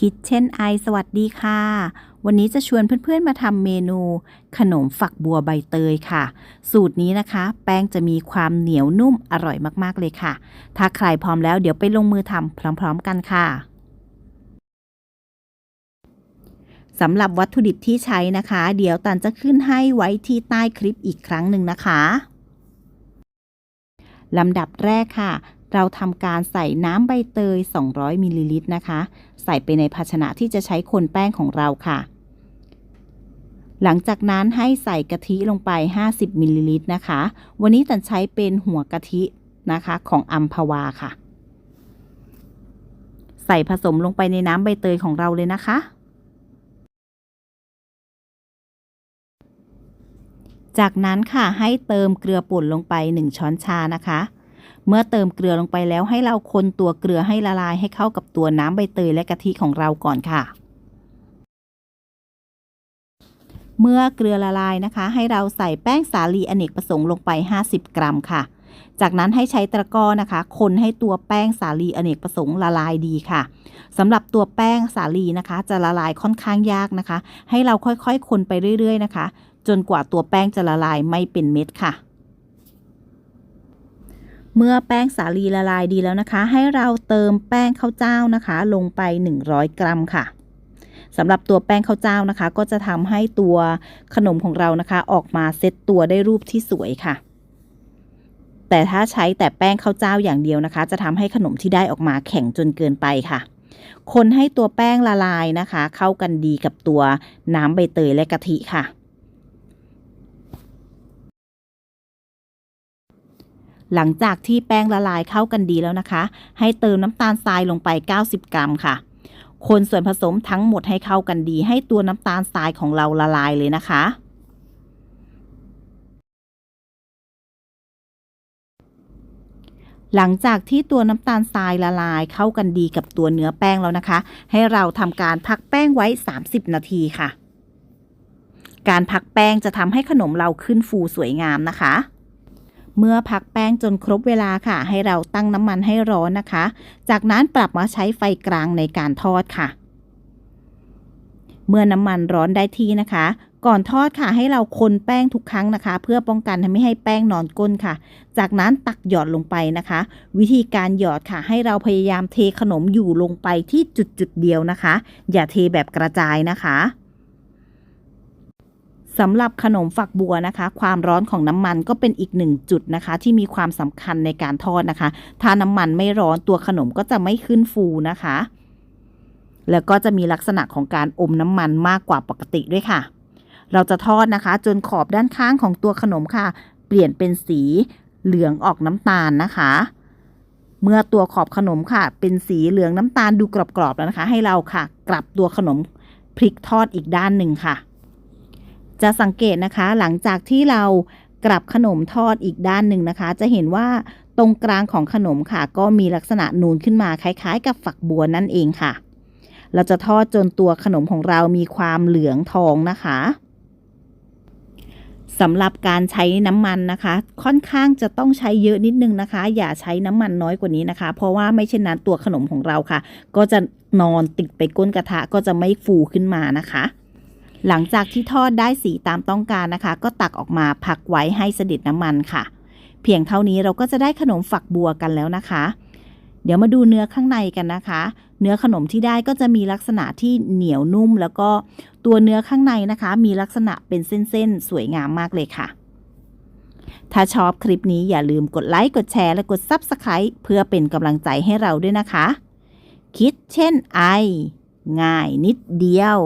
คิดเช่นไอสวัสดีค่ะ วันนี้จะชวนเพื่อนๆมาทำเมนูขนมฝักบัวใบเตยค่ะ สูตรนี้นะคะ แป้งจะมีความเหนียวนุ่มอร่อยมากๆเลยค่ะ ถ้าใครพร้อมแล้วเดี๋ยวไปลงมือทำพร้อม ๆ กันค่ะสำหรับวัตถุดิบที่ใช้นะคะ เดี๋ยวตันจะขึ้นให้ไว้ที่ใต้คลิปอีกครั้งหนึ่งนะคะลำดับแรกค่ะ เราทำการใส่น้ำใบเตย 200มิลลิลิตรนะคะ ใส่ไปในภาชนะที่จะใช้คนแป้งของเราค่ะ หลังจากนั้นให้ใส่กะทิลงไป 50มิลลิลิตรนะคะ วันนี้ตันใช้เป็นหัวกะทินะคะของอัมพวาค่ะ ใส่ผสมลงไปในน้ำใบเตยของเราเลยนะคะ จากนั้นค่ะให้เติมเกลือป่นลงไป 1 ช้อนชานะคะ เมื่อเติมเกลือลงไปแล้วให้เราคนตัวเกลือให้ละลายให้เข้ากับตัวน้ำใบเตยและกะทิของเราก่อนค่ะ เมื่อเกลือละลายนะคะ ให้เราใส่แป้งสาลีอเนกประสงค์ลงไป 50 กรัมค่ะ จากนั้นให้ใช้ตะกร้อนะคะ คนให้ตัวแป้งสาลีอเนกประสงค์ละลายดีค่ะสำหรับตัวแป้งสาลีนะคะ จะละลายค่อนข้างยากนะคะ ให้เราค่อยๆ คนไปเรื่อย ๆ นะคะ จนกว่าตัวแป้งจะละลายไม่เป็นเม็ดค่ะ เมื่อแป้งสาลีละลายดีแล้วนะคะ ให้เราเติมแป้งข้าวเจ้านะคะ ลงไป 100 กรัมค่ะสำหรับตัวแป้งข้าวเจ้านะคะ ก็จะทำให้ตัวขนมของเรานะคะ ออกมาเซตตัวได้รูปที่สวยค่ะ แต่ถ้าใช้แต่แป้งข้าวเจ้าอย่างเดียวนะคะ จะทำให้ขนมที่ได้ออกมาแข็งจนเกินไปค่ะ คนให้ตัวแป้งละลายนะคะ เข้ากันดีกับตัวน้ำใบเตยและกะทิค่ะ หลังจากที่แป้งละลายเข้ากันดีแล้วนะคะ ให้เติมน้ำตาลทรายลงไป 90 กรัมค่ะ คนส่วนผสมทั้งหมดให้เข้ากันดี ให้ตัวน้ำตาลทรายของเราละลายเลยนะคะ หลังจากที่ตัวน้ำตาลทรายละลายเข้ากันดีกับตัวเนื้อแป้งแล้วนะคะ ให้เราทำการพักแป้งไว้ 30 นาทีค่ะ การพักแป้งจะทำให้ขนมเราขึ้นฟูสวยงามนะคะ เมื่อพักแป้งจนครบเวลาค่ะ ให้เราตั้งน้ำมันให้ร้อนนะคะ จากนั้นปรับมาใช้ไฟกลางในการทอดค่ะ เมื่อน้ำมันร้อนได้ที่นะคะ ก่อนทอดค่ะให้เราคนแป้งทุกครั้งนะคะ เพื่อป้องกันไม่ให้แป้งนอนก้นค่ะ จากนั้นตักหยอดลงไปนะคะ วิธีการหยอดค่ะ ให้เราพยายามเทขนมอยู่ลงไปที่จุดจุดๆเดียวนะคะ อย่าเทแบบกระจายนะคะ สำหรับขนมฝักบัวนะคะ ความร้อนของน้ำมันก็เป็นอีกหนึ่งจุดนะคะ ที่มีความสำคัญในการทอดนะคะ ถ้าน้ำมันไม่ร้อนตัวขนมก็จะไม่ขึ้นฟูนะคะ แล้วก็จะมีลักษณะของการอมน้ำมันมากกว่าปกติด้วยค่ะ เราจะทอดนะคะ จนขอบด้านข้างของตัวขนมค่ะ เปลี่ยนเป็นสีเหลืองออกน้ำตาลนะคะ เมื่อตัวขอบขนมค่ะ เป็นสีเหลืองน้ำตาลดูกรอบๆแล้วนะคะ ให้เราค่ะ กลับตัวขนมพลิกทอดอีกด้านหนึ่งค่ะ จะสังเกตนะคะหลังจากที่เรากลับขนมทอดอีกด้านหนึ่งนะคะ จะเห็นว่าตรงกลางของขนมค่ะ ก็มีลักษณะนูนขึ้นมาคล้ายๆ กับฝักบัวนั่นเองค่ะ เราจะทอดจนตัวขนมของเรามีความเหลืองทองนะคะสำหรับการใช้น้ำมันนะคะ ค่อนข้างจะต้องใช้เยอะนิดนึงนะคะ อย่าใช้น้ำมันน้อยกว่านี้นะคะ เพราะว่าไม่เช่นนั้นตัวขนมของเราค่ะ ก็จะนอนติดไปก้นกระทะก็จะไม่ฟูขึ้นมานะคะ หลังจากที่ทอดได้สีตามต้องการนะคะ ก็ตักออกมาพักไว้ให้เสด็จน้ำมันค่ะ เพียงเท่านี้เราก็จะได้ขนมฝักบัวกันแล้วนะคะ เดี๋ยวมาดูเนื้อข้างในกันนะคะ เนื้อขนมที่ได้ก็จะมีลักษณะที่เหนียวนุ่ม แล้วก็ตัวเนื้อข้างในนะคะ มีลักษณะเป็นเส้นๆ สวยงามมากเลยค่ะ ถ้าชอบคลิปนี้อย่าลืมกดไลค์กดแชร์และกด Subscribe เพื่อเป็นกำลังใจให้เราด้วยนะคะ คิดเช่นไอ ง่ายนิดเดียว